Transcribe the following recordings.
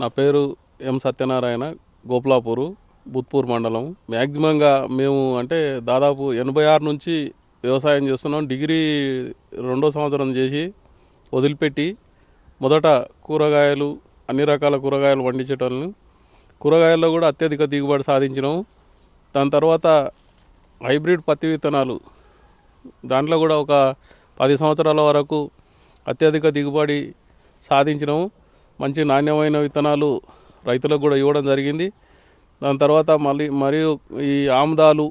నా పేరు ఎం సత్యనారాయణ గోపులాపూరు బుత్పూర్ మండలం. మ్యాక్సిమంగా మేము అంటే దాదాపు ఎనభై ఆరు నుంచి వ్యవసాయం చేస్తున్నాం. డిగ్రీ రెండో సంవత్సరం చేసి వదిలిపెట్టి మొదట కూరగాయలు అన్ని రకాల కూరగాయలు పండించటం కూరగాయల్లో కూడా అత్యధిక దిగుబడి సాధించినాము దాని తర్వాత హైబ్రిడ్ పత్తి విత్తనాలు. దాంట్లో కూడా ఒక పది సంవత్సరాల వరకు అత్యధిక దిగుబడి సాధించినాము మంచి నాణ్యమైన విత్తనాలు రైతులకు కూడా ఇవ్వడం జరిగింది. దాని తర్వాత మళ్ళీ మరియు ఈ ఆముదాలు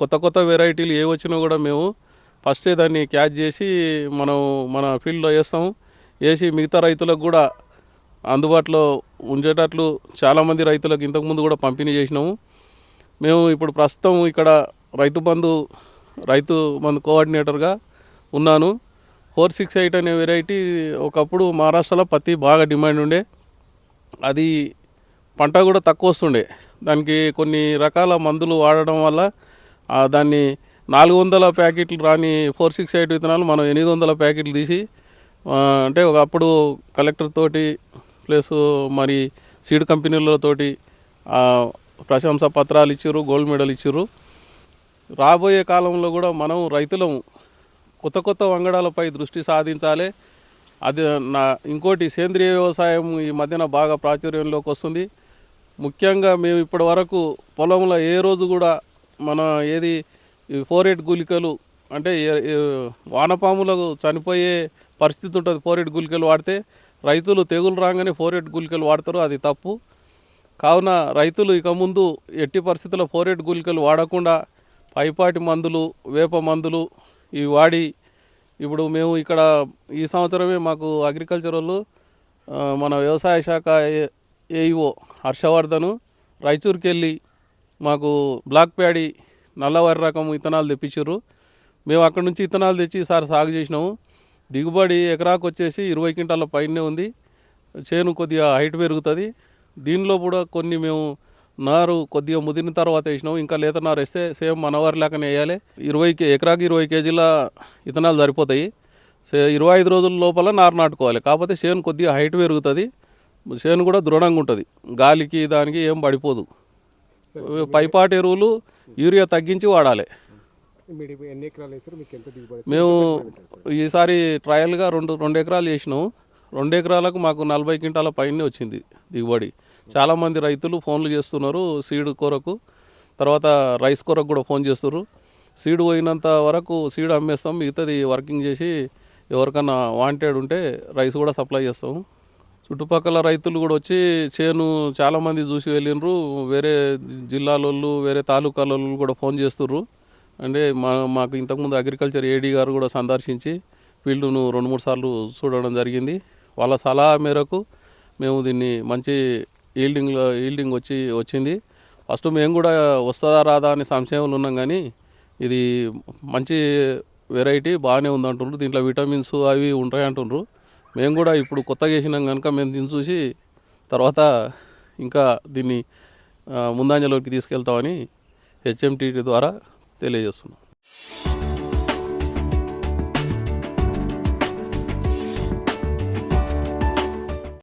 కొత్త కొత్త వెరైటీలు ఏ వచ్చినా కూడా మేము ఫస్టే దాన్ని క్యాచ్ చేసి మనం మన ఫీల్డ్లో వేస్తాము. వేసి మిగతా రైతులకు కూడా అందుబాటులో ఉంచేటట్లు చాలామంది రైతులకు ఇంతకుముందు కూడా పంపిణీ చేసినాము. మేము ఇప్పుడు ప్రస్తుతం ఇక్కడ రైతు బంధు రైతు బంధు కోఆర్డినేటర్గా ఉన్నాను. ఫోర్ సిక్స్ ఎయిట్ అనే వెరైటీ ఒకప్పుడు మహారాష్ట్రలో పత్తి బాగా డిమాండ్ ఉండే. అది పంట కూడా తక్కువ వస్తుండే. దానికి కొన్ని రకాల మందులు వాడడం వల్ల దాన్ని నాలుగు వందల ప్యాకెట్లు రాని ఫోర్ సిక్స్ ఎయిట్ విత్తనాలు మనం ఎనిమిది వందల ప్యాకెట్లు తీసి అంటే ఒకప్పుడు కలెక్టర్ తోటి ప్లస్ మరి సీడ్ కంపెనీలతోటి ప్రశంసా పత్రాలు ఇచ్చారు గోల్డ్ మెడల్ ఇచ్చారు రాబోయే కాలంలో కూడా మనం రైతులము కొత్త కొత్త వంగడాలపై దృష్టి సాధించాలి. అది నా ఇంకోటి సేంద్రియ వ్యవసాయం ఈ మధ్యన బాగా ప్రాచుర్యంలోకి వస్తుంది. ముఖ్యంగా మేము ఇప్పటి వరకు పొలంలో ఏ రోజు కూడా మన ఏది ఫోరేట్ గులికలు గుళికలు అంటే వానపాములకు చనిపోయే పరిస్థితి ఉంటుంది ఫోరేట్ గులికలు గుళికలు వాడితే. రైతులు తెగులు రాగానే ఫోరేట్ గులికలు గుళికలు వాడతారు అది తప్పు. కావున రైతులు ఇక ముందు ఎట్టి పరిస్థితుల్లో ఫోరేట్ గులికలు గుళికలు వాడకుండా పైపాటి మందులు వేప మందులు ఇవి వాడి ఇప్పుడు మేము ఇక్కడ ఈ సంవత్సరమే మాకు అగ్రికల్చర్ వాళ్ళు మన వ్యవసాయ శాఖ ఏ- ఏఈఓ హర్షవర్ధను రాయచూరుకి వెళ్ళి మాకు బ్లాక్ ప్యాడీ నల్లవారి రకం విత్తనాలు తెప్పించారు మేము అక్కడ నుంచి విత్తనాలు తెచ్చి ఈసారి సాగు చేసినాము. దిగుబడి ఎకరాకు వచ్చేసి ఇరవై క్వింటాల పైనే ఉంది. చేను కొద్దిగా హైట్ పెరుగుతుంది. దీనిలో కూడా కొన్ని మేము నారు కొద్దిగా ముదిరిన తర్వాత వేసినాము ఇంకా లేత నారు వేస్తే సేమ్ మనవారి లాగానే వేయాలి. ఇరవై కే- ఎకరాకి ఇరవై కేజీల విత్తనాలు సరిపోతాయి. సే ఇరవై ఐదు రోజుల లోపల నారు నాటుకోవాలి. కాకపోతే చేను కొద్దిగా హైట్ పెరుగుతుంది. చేను కూడా దృఢంగా ఉంటుంది. గాలికి దానికి ఏం పడిపోదు. పైపాటి ఎరువులు యూరియా తగ్గించి వాడాలి. మేము ఈసారి ట్రయల్గా రెండు రెండు ఎకరాలు చేసినాము రెండు ఎకరాలకు మాకు నలభై క్వింటాల పైనే వచ్చింది దిగుబడి. చాలామంది రైతులు ఫోన్లు చేస్తున్నారు సీడ్ కొరకు. తర్వాత రైస్ కొరకు కూడా ఫోన్ చేస్తున్నారు సీడ్ పోయినంత వరకు సీడ్ అమ్మేస్తాం మిగతాది వర్కింగ్ చేసి ఎవరికన్నా వాంటెడ్ ఉంటే రైస్ కూడా సప్లై చేస్తాము. చుట్టుపక్కల రైతులు కూడా వచ్చి చేను చాలామంది చూసి వెళ్ళిండ్రు. వేరే జిల్లాలోళ్ళు వేరే తాలూకాల కూడా ఫోన్ చేస్తుర్రు. అంటే మా మాకు ఇంతకుముందు అగ్రికల్చర్ ఏడీ గారు కూడా సందర్శించి ఫీల్డ్ను రెండు మూడు సార్లు చూడడం జరిగింది. వాళ్ళ సలహా మేరకు మేము దీన్ని మంచి ఈల్డింగ్ ఈల్డింగ్ వచ్చి వచ్చింది. ఫస్ట్ మేము కూడా వస్తుందా రాదా అని సంశయంలో ఉన్నాం కానీ ఇది మంచి వెరైటీ బాగానే ఉంది అంటుండ్రు దీంట్లో విటమిన్స్ అవి ఉంటాయి అంటుండ్రు. మేము కూడా ఇప్పుడు కొత్తగా వేసినాం కనుక మేము దీన్ని చూసి తర్వాత ఇంకా దీన్ని ముందాంజలోకి ముందంజలోకి తీసుకెళ్తామని హెచ్ఎంటీ ద్వారా తెలియజేస్తున్నాం.